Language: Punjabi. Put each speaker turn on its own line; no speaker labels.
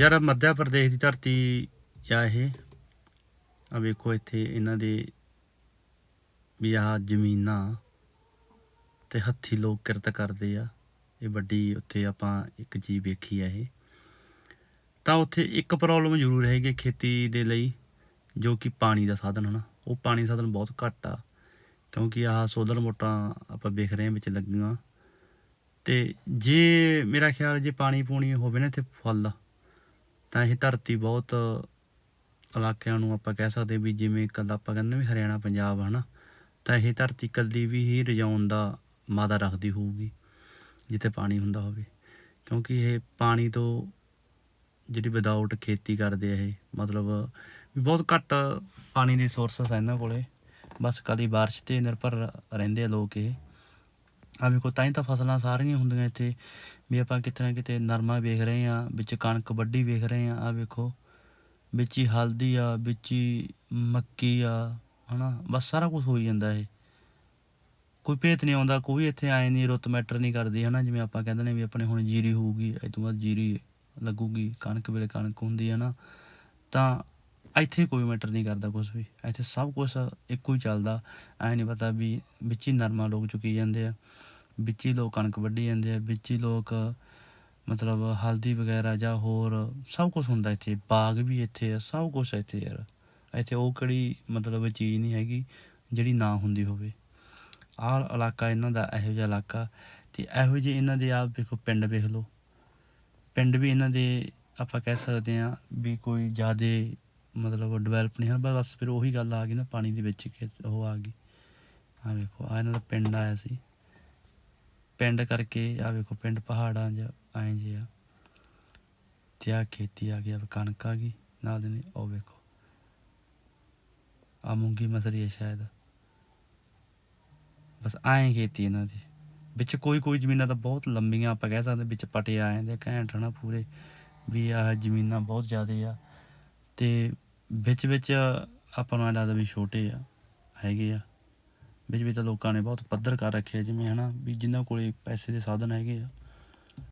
ਯਾਰ ਮੱਧਿਆ ਪ੍ਰਦੇਸ਼ ਦੀ ਧਰਤੀ ਆ ਇਹ। ਆ ਵੇਖੋ ਇੱਥੇ ਇਹਨਾਂ ਦੇ ਵੀ ਆਹ ਜ਼ਮੀਨਾਂ ਤੇ ਹੱਥੀ ਲੋਕ ਕਿਰਤ ਕਰਦੇ ਆ। ਇਹ ਵੱਡੀ ਉੱਥੇ ਆਪਾਂ ਇੱਕ ਚੀਜ਼ ਵੇਖੀ ਆ ਇਹ। ਤਾਂ ਉੱਥੇ ਇੱਕ ਪ੍ਰੋਬਲਮ ਜ਼ਰੂਰ ਹੈਗੀ ਖੇਤੀ ਦੇ ਲਈ, ਜੋ ਕਿ ਪਾਣੀ ਦਾ ਸਾਧਨ ਹਨਾ। ਉਹ ਪਾਣੀ ਸਾਧਨ ਬਹੁਤ ਘੱਟ ਆ, ਕਿਉਂਕਿ ਆਹ ਸੋਲਰ ਮੋਟਰਾਂ ਆਪਾਂ ਵੇਖ ਰਹੇ ਹਾਂ ਵਿੱਚ ਲੱਗੀਆਂ। ਤੇ ਜੇ ਮੇਰਾ ਖਿਆਲ ਜੇ ਪਾਣੀ ਪੂਣੀ ਹੋਵੇ ਨਾ ਇੱਥੇ ਫੁੱਲ। ਤਾਂ ਇਹ ਧਰਤੀ ਬਹੁਤ ਇਲਾਕਿਆਂ ਨੂੰ ਆਪਾਂ ਕਹਿ ਸਕਦੇ ਵੀ ਜਿਵੇਂ ਕੱਲ ਆਪਾਂ ਕਹਿੰਦੇ ਵੀ ਹਰਿਆਣਾ, ਪੰਜਾਬ ਹਨਾ, ਤਾਂ ਇਹ ਧਰਤੀ ਕੱਲੀ ਵੀ ਹੀ ਰਜਾਉਣ ਦਾ ਮਾਦਾ ਰੱਖਦੀ ਹੋਊਗੀ, ਜਿੱਥੇ ਪਾਣੀ ਹੁੰਦਾ ਹੋਵੇ। ਕਿਉਂਕਿ ਇਹ ਪਾਣੀ ਤੋਂ ਜਿਹੜੀ ਵਿਦਆਊਟ ਖੇਤੀ ਕਰਦੇ ਆ ਇਹ, ਮਤਲਬ ਵੀ ਬਹੁਤ ਘੱਟ ਪਾਣੀ ਦੇ ਸੋਰਸਸ ਆ ਇਹਨਾਂ ਕੋਲੇ। ਬਸ ਕਦੀ ਬਾਰਿਸ਼ ਤੇ ਨਿਰਭਰ ਰਹਿੰਦੇ ਆ ਲੋਕ ਇਹ। ਆ ਵੇਖੋ, ਤਾਂ ਹੀ ਤਾਂ ਫਸਲਾਂ ਸਾਰੀਆਂ ਹੁੰਦੀਆਂ ਇੱਥੇ। ਵੀ ਆਪਾਂ ਕਿਤੇ ਨਾ ਕਿਤੇ ਨਰਮਾ ਵੇਖ ਰਹੇ ਆ ਵਿੱਚ ਕਣਕ ਵੱਢੀ ਵੇਖ ਰਹੇ ਆ ਆ ਵੇਖੋ। ਵਿੱਚ ਹੀ ਹਲਦੀ ਆ, ਵਿੱਚ ਹੀ ਮੱਕੀ ਆ, ਹਨਾ? ਬਸ ਸਾਰਾ ਕੁਝ ਹੋ ਜਾਂਦਾ ਇਹ। ਕੋਈ ਭੇਤ ਨਹੀਂ ਆਉਂਦਾ, ਕੋਈ ਇੱਥੇ ਆਏ ਨਹੀਂ, ਰੁੱਤ ਮੈਟਰ ਨਹੀਂ ਕਰਦੀ, ਹਨਾ? ਜਿਵੇਂ ਆਪਾਂ ਕਹਿੰਦੇ ਨੇ ਵੀ ਆਪਣੇ ਹੁਣ ਜੀਰੀ ਹੋਊਗੀ, ਇਹ ਤੋਂ ਬਾਅਦ ਜੀਰੀ ਲੱਗੂਗੀ, ਕਣਕ ਵੇਲੇ ਕਣਕ ਹੁੰਦੀ ਹੈ ਨਾ ਤਾਂ ਇੱਥੇ ਕੋਈ ਮੈਟਰ ਨਹੀਂ ਕਰਦਾ ਕੁਝ ਵੀ। ਇੱਥੇ ਸਭ ਕੁਝ ਇੱਕੋ ਹੀ ਚੱਲਦਾ। ਐ ਨਹੀਂ ਪਤਾ ਵੀ ਵਿੱਚ ਹੀ ਨਰਮਾ ਲੋਕ ਚੁੱਕੀ ਜਾਂਦੇ ਆ। ਵਿੱਚ ਹੀ ਲੋਕ ਕਣਕ ਵੱਢੀ ਜਾਂਦੇ ਆ। ਵਿੱਚ ਹੀ ਲੋਕ ਮਤਲਬ ਹਲਦੀ ਵਗੈਰਾ ਜਾਂ ਹੋਰ ਸਭ ਕੁਝ ਹੁੰਦਾ ਇੱਥੇ। ਬਾਗ ਵੀ ਇੱਥੇ ਆ, ਸਭ ਕੁਝ ਇੱਥੇ ਯਾਰ। ਇੱਥੇ ਉਹ ਕਿਹੜੀ ਮਤਲਬ ਚੀਜ਼ ਨਹੀਂ ਹੈਗੀ ਜਿਹੜੀ ਨਾ ਹੁੰਦੀ ਹੋਵੇ। ਆਹ ਇਲਾਕਾ ਇਹਨਾਂ ਦਾ ਇਹੋ ਜਿਹਾ ਇਲਾਕਾ। ਤੇ ਇਹੋ ਜਿਹੇ ਇਹਨਾਂ ਦੇ ਆਪ ਵੇਖੋ ਪਿੰਡ ਵੇਖ ਲਓ। ਪਿੰਡ ਵੀ ਇਹਨਾਂ ਦੇ ਆਪਾਂ ਕਹਿ ਸਕਦੇ ਆ ਵੀ ਕੋਈ ਜ਼ਿਆਦੇ ਮਤਲਬ ਡਿਵੈਲਪ ਨਹੀਂ ਹਨ ਬਸ ਬਸ ਫਿਰ ਉਹੀ ਗੱਲ ਆ ਗਈ ਨਾ, ਪਾਣੀ ਦੇ ਵਿੱਚ ਕਿ ਉਹ ਆ ਗਈ। ਆ ਵੇਖੋ ਆ ਇਹਨਾਂ ਦਾ ਪਿੰਡ ਆਇਆ ਸੀ। ਪਿੰਡ ਕਰਕੇ ਆ ਵੇਖੋ, ਪਿੰਡ ਪਹਾੜਾਂ ਜਾਂ ਐਂ ਜੇ ਆ ਤੇ ਆ ਖੇਤੀ ਆ ਗਈ ਗਿਆ ਕਣਕ ਆ ਗਈ, ਨਾਲ ਦੇ ਨੇ ਉਹ ਵੇਖੋ। ਆ ਮੂੰਗੀ ਮਸਰੀ ਹੈ ਸ਼ਾਇਦ। ਬਸ ਐਂ ਖੇਤੀ ਇਹਨਾਂ ਦੀ। ਵਿੱਚ ਕੋਈ ਕੋਈ ਜ਼ਮੀਨਾਂ ਤਾਂ ਬਹੁਤ ਲੰਬੀਆਂ, ਆਪਾਂ ਕਹਿ ਸਕਦੇ ਵਿੱਚ ਪਟੇ ਆ ਜਾਂਦੇ ਘੈਂਟ ਹਨਾ ਪੂਰੇ। ਵੀ ਆਹ ਜ਼ਮੀਨਾਂ ਬਹੁਤ ਜ਼ਿਆਦਾ ਆ। ਤੇ ਵਿੱਚ ਵਿੱਚ ਆਪਾਂ ਨੂੰ ਐਂ ਲੱਗਦਾ ਵੀ ਛੋਟੇ ਆ, ਹੈਗੇ ਆ। ਵਿੱਚ ਵਿੱਚ ਤਾਂ ਲੋਕਾਂ ਨੇ ਬਹੁਤ ਪੱਧਰ ਕਰ ਰੱਖਿਆ ਜਿਵੇਂ ਹੈ ਨਾ ਵੀ ਜਿਨ੍ਹਾਂ ਕੋਲੇ ਪੈਸੇ ਦੇ ਸਾਧਨ ਹੈਗੇ ਆ।